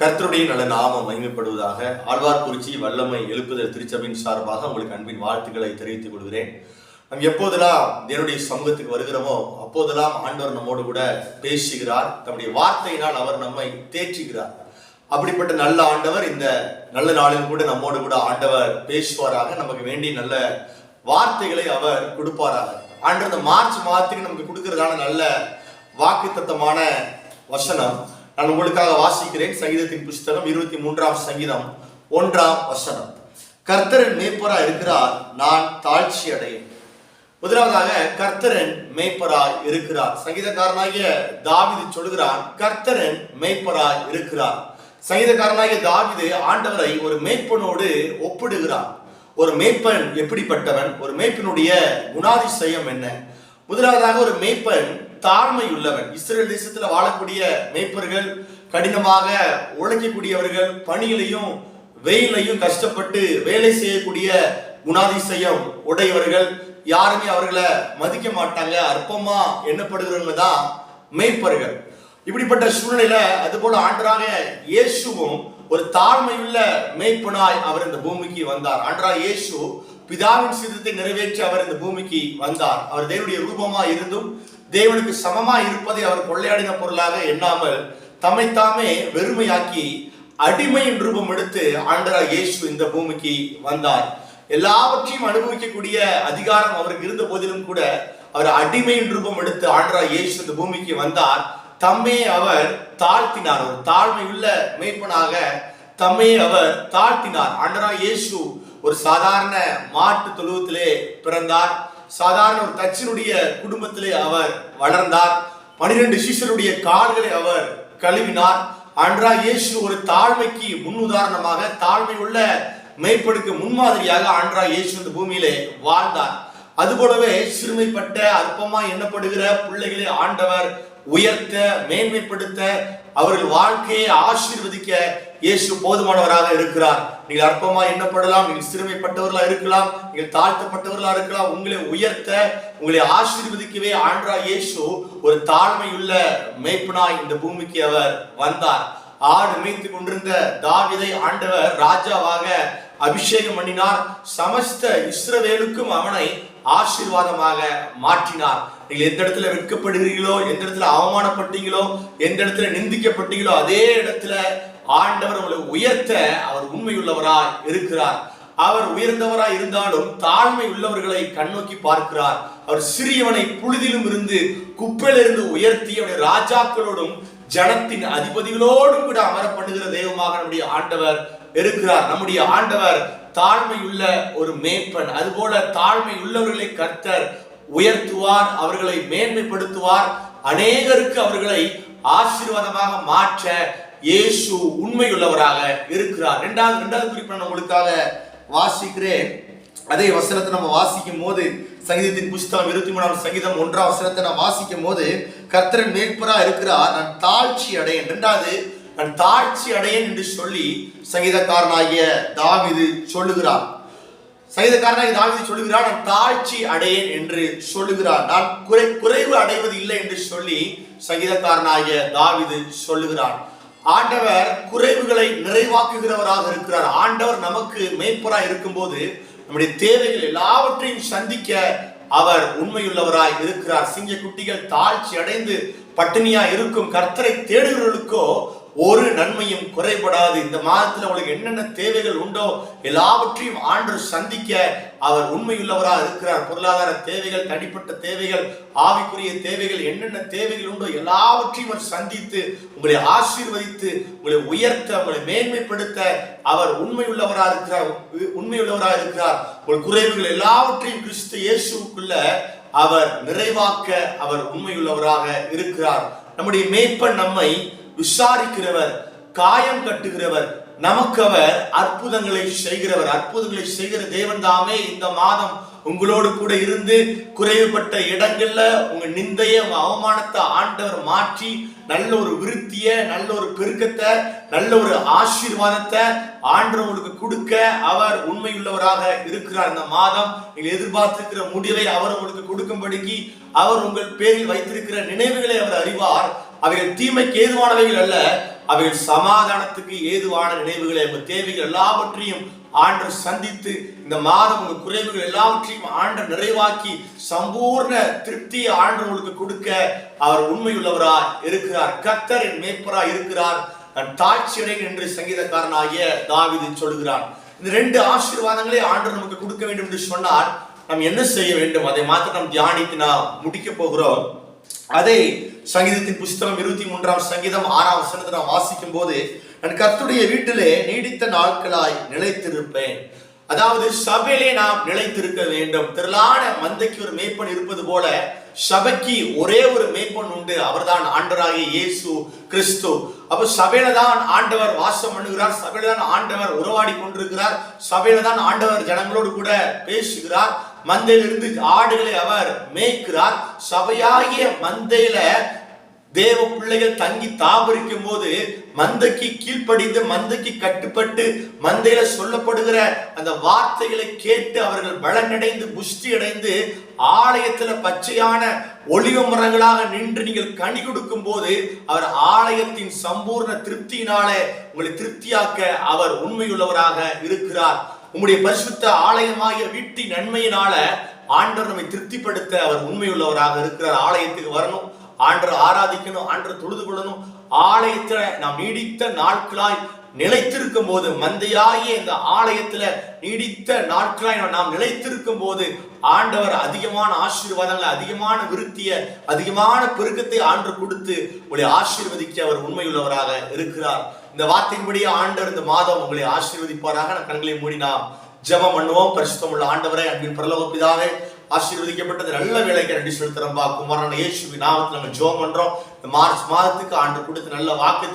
கர்த்தருடைய நல்ல நாமம் மகிமைப்படுவதாக ஆழ்வார்குறிச்சி வல்லமை எழுப்புதல் திருச்சபையின் சார்பாக உங்களுக்கு அன்பின் வாழ்த்துக்களை தெரிவித்துக் கொள்கிறேன். நம் எப்போதெல்லாம் தேவனுடைய சமூகத்துக்கு வருகிறோமோ அப்போதெல்லாம் ஆண்டவர் நம்மோடு கூட பேசுகிறார். தம்முடைய வார்த்தையினால் அவர் நம்மை தேற்றுகிறார். அப்படிப்பட்ட நல்ல ஆண்டவர் இந்த நல்ல நாளில் கூட நம்மோடு கூட ஆண்டவர் பேசுவாராக. நமக்கு வேண்டிய நல்ல வார்த்தைகளை அவர் கொடுப்பாராக. ஆண்டு இந்த மார்ச் மாதத்துக்கு நமக்கு கொடுக்கிறதான நல்ல வாக்குத்தத்தமான வசனம் நான் உங்களுக்காக வாசிக்கிறேன் சங்கீதத்தின் புஸ்தகம் இருபத்தி மூன்றாம் சங்கீதம் ஒன்றாம் வசனம். கர்த்தரன் மேய்ப்பராய் இருக்கிறார் நான் தாழ்ச்சி அடையேன். முதலாவதாக கர்த்தரன் மேய்ப்பராய் இருக்கிறார். சங்கீதக்காரனாகிய தாவிது சொல்கிறான் கர்த்தரன் மேய்ப்பராய் இருக்கிறார். சங்கீதக்காரனாகிய தாவிது ஆண்டவரை ஒரு மேய்ப்பனோடு ஒப்பிடுகிறார் ஒரு மேய்ப்பன் எப்படிப்பட்டவன்? ஒரு மேய்ப்பனுடைய குணாதிசயம் என்ன? முதலாவதாக ஒரு மேய்ப்பன் தாழ்மை உள்ளவன் இஸ்ரேல் தேசத்துல வாழக்கூடிய மேய்ப்பர்கள் கடினமாக உழைக்கக்கூடியவர்கள் பணியிலையும் வெயிலையும் கஷ்டப்பட்டு வேலை செய்யக்கூடிய குணாதிசயம் உடையவர்கள் யாருமே அவர்களை மதிக்க மாட்டாங்க. அற்பமா எண்ணப்படுகிறவங்க தான் மேய்ப்பர்கள். இப்படிப்பட்ட சூழ்நிலையில அதுபோல ஆண்டராக இயேசுவும் ஒரு தாழ்மையுள்ள மேய்ப்பனாய் அவர் இந்த பூமிக்கு வந்தார். ஆண்டரா இயேசு பிதாவின் சித்தத்தை நிறைவேற்றி அவர் இந்த பூமிக்கு வந்தார். அவர் தேவனுடைய ரூபமா இருந்தும் தேவனுக்கு சமமா இருப்பதை அவர் கொள்ளையாடின பொருளாக எண்ணாமல் தம்மைத்தாமே வெறுமையாக்கி அடிமையின் ரூபம் எடுத்து ஆண்டரா இயேசு இந்த பூமிக்கு வந்தார். எல்லாவற்றையும் அனுபவிக்கக்கூடிய அதிகாரம் அவருக்கு இருந்த போதிலும் கூட அவர் அடிமையின் ரூபம் எடுத்து ஆண்டரா இயேசு இந்த பூமிக்கு வந்தார். தம்மே அவர் தாழ்த்தினார். ஒரு தாழ்மை உள்ள மேய்ப்பனாக தம்மே அவர் தாழ்த்தினார். ஆண்டரா இயேசு ஒரு சாதாரண மாட்டு தொழுவத்திலே பிறந்தார். சாதாரண ஒரு தச்சினுடைய குடும்பத்திலே அவர் வளர்ந்தார். பனிரெண்டு சிஷ்யருடைய கால்களை அவர் கழுவினார். அன்றா இயேசு ஒரு தாழ்மைக்கு முன் உதாரணமாக தாழ்மை உள்ள மேய்ப்படுக்கு முன்மாதிரியாக ஆன்றா இயேசு இந்த பூமியிலே வாழ்ந்தார். அதுபோலவே சிறுமைப்பட்ட அற்பமா எண்ணப்படுகிற பிள்ளைகளை ஆண்டவர் உயர்த்த மேன்மைப்படுத்த அவர்கள் வாழ்க்கையை ஆசீர்வதிக்க இயேசு போதுமானவராக இருக்கிறார். நீங்கள் அற்பமா எண்ணப்படலாம் நீங்கள் சிறுமைப்பட்டவர்களா இருக்கலாம் நீங்கள் தாழ்த்தப்பட்டவர்களா இருக்கலாம் உங்களை உயர்த்த உங்களை ஆசீர்வதிக்கவே ஆண்டா இயேசு ஒரு தாழ்மையுள்ள மேய்ப்பனாய் இந்த பூமிக்கு அவர் வந்தார். ஆடு மேய்த்து கொண்டிருந்த தாவிதை ஆண்டவர் ராஜாவாக அபிஷேகம் பண்ணினார். சமஸ்த இஸ்ரவேலுக்கும் அவனை ஆசீர்வாதமாக மாற்றினார். நீங்கள் எந்த இடத்துல வெட்கப்படுகிறீர்களோ எந்த இடத்துல அவமானப்பட்டீங்களோ எந்த இடத்துல நிந்திக்கப்பட்டீங்களோ அதே இடத்துல ஆண்டவர் உங்களை உயர்த்த அவர் உண்மையுள்ளவராய் இருக்கிறார். அவர் உயர்ந்தவராய் இருந்தாலும் தாழ்மை உள்ளவர்களை கண்ணோக்கி பார்க்கிறார். அவர் சிறியவனை புழுதிலும் இருந்து குப்பையிலிருந்து உயர்த்தி அவருடைய ராஜாக்களோடும் ஜனத்தின் அதிபதிகளோடும் கூட அமர பண்ணுகிற தெய்வமாக நம்முடைய ஆண்டவர் இருக்கிறார். நம்முடைய ஆண்டவர் தாழ்மையுள்ள ஒரு மேய்ப்பன். அதுபோல தாழ்மை உள்ளவர்களை கர்த்தர் உயர்த்துவார் அவர்களை மேன்மைப்படுத்துவார் அநேகருக்கு அவர்களை ஆசீர்வாதமாக மாற்ற இயேசு உண்மையுள்ளவராக இருக்கிறார். இரண்டாவது இரண்டாவது குறிப்பு நான் உங்களுக்காக வாசிக்கிறேன். அதே வசனத்தை நம்ம வாசிக்கும் போது சங்கீதத்தின் புஸ்தகம் இருபத்தி மூணாம் சங்கீதம் ஒன்றாம் வசனத்தை நான் வாசிக்கும் போது கர்த்தரன் மேற்பரா இருக்கிறார் நான் தாழ்ச்சி அடையேன். இரண்டாவது நான் தாழ்ச்சி அடையேன் என்று சொல்லி சங்கீதக்காரனாகிய தாவிது சொல்லுகிறார். சங்கீதக்காரனாகிய தாவிது சொல்லுகிறார் நான் தாழ்ச்சி அடையேன் என்று சொல்லுகிறார். நான் குறை குறைவு அடைவது இல்லை என்று சொல்லி சங்கீதக்காரனாகிய தாவிது சொல்லுகிறார் ஆண்டவர் குறைவுகளை நிறைவாக்குகிறவராக இருக்கிறார். ஆண்டவர் நமக்கு மேய்ப்பராய் இருக்கும்போது நம்முடைய தேவைகள் எல்லாவற்றையும் சந்திக்க அவர் உண்மையுள்ளவராய் இருக்கிறார். சிங்க குட்டிகள் தாழ்ச்சி அடைந்து பட்டினியா இருக்கும் கர்த்தரை தேடுகிறவர்களுக்கோ ஒரு நன்மையும் குறைபடாது. இந்த மாதத்தில் உங்களுக்கு என்னென்ன தேவைகள் உண்டோ எல்லாவற்றையும் ஆண்டு சந்திக்க அவர் உண்மையுள்ளவராக இருக்கிறார். பொருளாதார தேவைகள் தனிப்பட்ட தேவைகள் ஆவிக்குரிய தேவைகள் என்னென்ன தேவைகள் உண்டோ எல்லாவற்றையும் அவர் சந்தித்து உங்களை ஆசீர்வதித்து உங்களை உயர்த்த உங்களை மேன்மைப்படுத்த அவர் உண்மையுள்ளவராக இருக்கிறார். உண்மையுள்ளவராக இருக்கிறார். உங்கள் குறைவுகள் எல்லாவற்றையும் கிறிஸ்து இயேசுக்குள்ள அவர் நிறைவாக்க அவர் உண்மையுள்ளவராக இருக்கிறார். நம்முடைய மேய்ப்பன் நம்மை விசாரிக்கிறவர் காயம் கட்டுகிறவர் நமக்கு அவர் அற்புதங்களை செய்கிறவர். அற்புதங்களை செய்கிற தேவன் தாமே இந்த மாதம் உங்களோடு கூட இருந்து குறைவுபட்ட இடங்கள்ல உங்க நிந்தைய உங்க அவமானத்தை ஆண்டவர் மாற்றி நல்ல ஒரு விருத்திய நல்ல ஒரு பெருக்கத்தை நல்ல ஒரு ஆசீர்வாதத்தை ஆண்டவங்களுக்கு கொடுக்க அவர் உண்மையுள்ளவராக இருக்கிறார். இந்த மாதம் நீங்கள் எதிர்பார்த்திருக்கிற முடிவை அவர் உங்களுக்கு கொடுக்கும்படிக்கு அவர் உங்கள் பேரில் வைத்திருக்கிற நினைவுகளை அவர் அறிவார். அவைகள் தீமைக்கு ஏதுவானவைகள் அல்ல. அவைகள் சமாதானத்துக்கு ஏதுவான நினைவுகளை. உங்க தேவைகள் எல்லாவற்றையும் ஆண்டு சந்தித்து இந்த மாதம் உங்க குறைவுகள் எல்லாவற்றையும் ஆண்டு நிறைவாக்கி சம்பூர்ண திருப்தியை ஆண்டு உங்களுக்கு கொடுக்க அவர் உண்மையுள்ளவரா இருக்கிறார். கத்தர் என் மேய்ப்பரா இருக்கிறார். நான் தாட்சியடைன் என்று சங்கீதக்காரனாகிய தாவிது சொல்கிறான். இந்த ரெண்டு ஆசீர்வாதங்களை ஆண்டு நமக்கு கொடுக்க வேண்டும் என்று சொன்னால் நாம் என்ன செய்ய வேண்டும்? அதை மாத்திரம் நாம் தியானித்து நாம் முடிக்க போகிறோம். அதை சங்கீதத்தின் புஸ்தகம் இருபத்தி மூன்றாம் சங்கீதம் ஆறாம் வசனத்தை நான் வாசிக்கும் போது நான் கத்துடைய வீட்டிலே நீடித்த நாட்களாய் நிலைத்திருப்பேன். அதாவது சபையிலே நாம் நிலைத்திருக்க வேண்டும். திரளான மந்தைக்கு ஒரு மேய்ப்பன் இருப்பது போல சபைக்கு ஒரே ஒரு மேய்ப்பன் உண்டு. அவர்தான் ஆண்டவராகிய இயேசு கிறிஸ்து. அப்ப சபையில தான் ஆண்டவர் வாசம் பண்ணுகிறார். சபையில தான் ஆண்டவர் உறவாடி கொண்டிருக்கிறார். சபையில தான் ஆண்டவர் ஜனங்களோடு கூட பேசுகிறார். மந்தையிலிருந்து ஆடுகளை அவர் மேய்க்கிறார். சபையாகிய மந்தையில தேவ பிள்ளைகள் தங்கி தாபரிக்கும் போது மந்தைக்கு கீழ்ப்படிந்து மந்தைக்கு கட்டுப்பட்டு மந்தையில சொல்லப்படுகிற அந்த வார்த்தைகளை கேட்டு அவர்கள் பலனடைந்து புஷ்டி அடைந்து ஆலயத்துல பச்சையான ஒளிவ மரங்களாக நின்று நீங்கள் கனி கொடுக்கும் போது அவர் ஆலயத்தின் சம்பூர்ண திருப்தியினாலே உங்களை திருப்தியாக்க அவர் உண்மையுள்ளவராக இருக்கிறார். உங்களுடைய பரிசுத்த ஆலயமாகிய வீட்டின் நன்மையினால ஆண்டவர் நம்மை திருப்திப்படுத்த அவர் உண்மையுள்ளவராக இருக்கிறார். ஆலயத்துக்கு வரணும் ஆண்டர் ஆராதிக்கணும் ஆண்டர் தொழுது கொள்ளணும். ஆலயத்துல நாம் நீடித்த நாட்களாய் நிலைத்திருக்கும் போது மந்தையாகிய இந்த ஆலயத்துல நீடித்த நாட்களாய் நாம் நிலைத்திருக்கும் போது ஆண்டவர் அதிகமான ஆசீர்வாதங்களை அதிகமான விருத்திய அதிகமான பெருக்கத்தை ஆண்டு கொடுத்து உங்களை ஆசீர்வதிக்க அவர் உண்மையுள்ளவராக இருக்கிறார். இந்த வார்த்தையின்படியே ஆண்டவர் இந்த மாதம் உங்களை ஆசீர்வதிப்பாராக. நான் கண்களை மூடி நாம் ஜெபம் பண்ணுவோம். பரிசுத்தம் உள்ள ஆண்டவரை அன்பின் பரலோக பிதாவே ஆசீர்வதிக்கப்பட்டது நல்ல வேலைக்கு நன்றி செலுத்துறம்பா குமாரன் இயேசுவி நாமத்தில் நம்ம ஜெபம் பண்றோம். இந்த மார்ச் மாதத்துக்கு ஆண்டு கொடுத்த நல்ல வாக்கு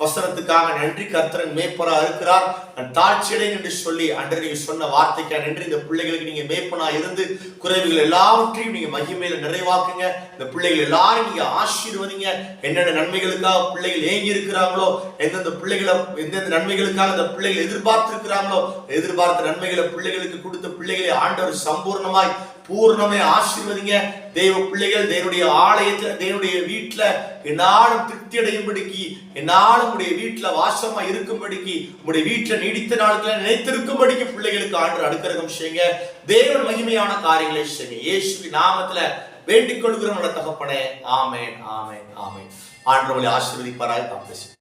வசனத்துக்காக நன்றி கர்த்தரன் மேய்ப்பரா இருக்கிறார். நான் தாழ்ச்சியடை என்று சொல்லி அன்று நீங்க சொன்ன வார்த்தைக்கு நன்றி. இந்த பிள்ளைகளுக்கு நீங்க மேய்ப்பனா இருந்து குறைவுகள் எல்லாவற்றையும் நீங்க மகிமையில நிறைவாக்குங்க. இந்த பிள்ளைகள் எல்லாரும் நீங்க ஆசீர்வதிங்க. என்னென்ன நன்மைகளுக்காக பிள்ளைகள் ஏங்கி இருக்கிறாங்களோ எந்தெந்த பிள்ளைகளை எந்தெந்த நன்மைகளுக்காக இந்த பிள்ளைகள் எதிர்பார்த்திருக்கிறாங்களோ எதிர்பார்த்த நன்மைகளை பிள்ளைகளுக்கு கொடுத்த பிள்ளைகளை ஆண்டவர் சம்பூர்ணமாய் பூர்ணமே ஆசீர்வதிங்க. தெய்வ பிள்ளைகள் தேவனுடைய ஆலயத்துல தேவனுடைய வீட்டுல என்னாலும் திருப்தி அடையும்படிக்கு என்னாலும் உடைய வீட்டுல வாசமா இருக்கும்படிக்கு உடைய வீட்டுல நீடித்த நாட்களை நினைத்திருக்கும்படிக்கு பிள்ளைகளுக்கு ஆண்டு அனுக்கிரகம் செய்யுங்க. தேவன் மகிமையான காரியங்களை செய்யுங்க. இயேசுவி நாமத்துல வேண்டிக் கொள்கிறோம் தகப்பனே. ஆமேன் ஆமேன் ஆமேன். ஆண்டவர்களை ஆசீர்வதிப்பாராய் காப்பேசி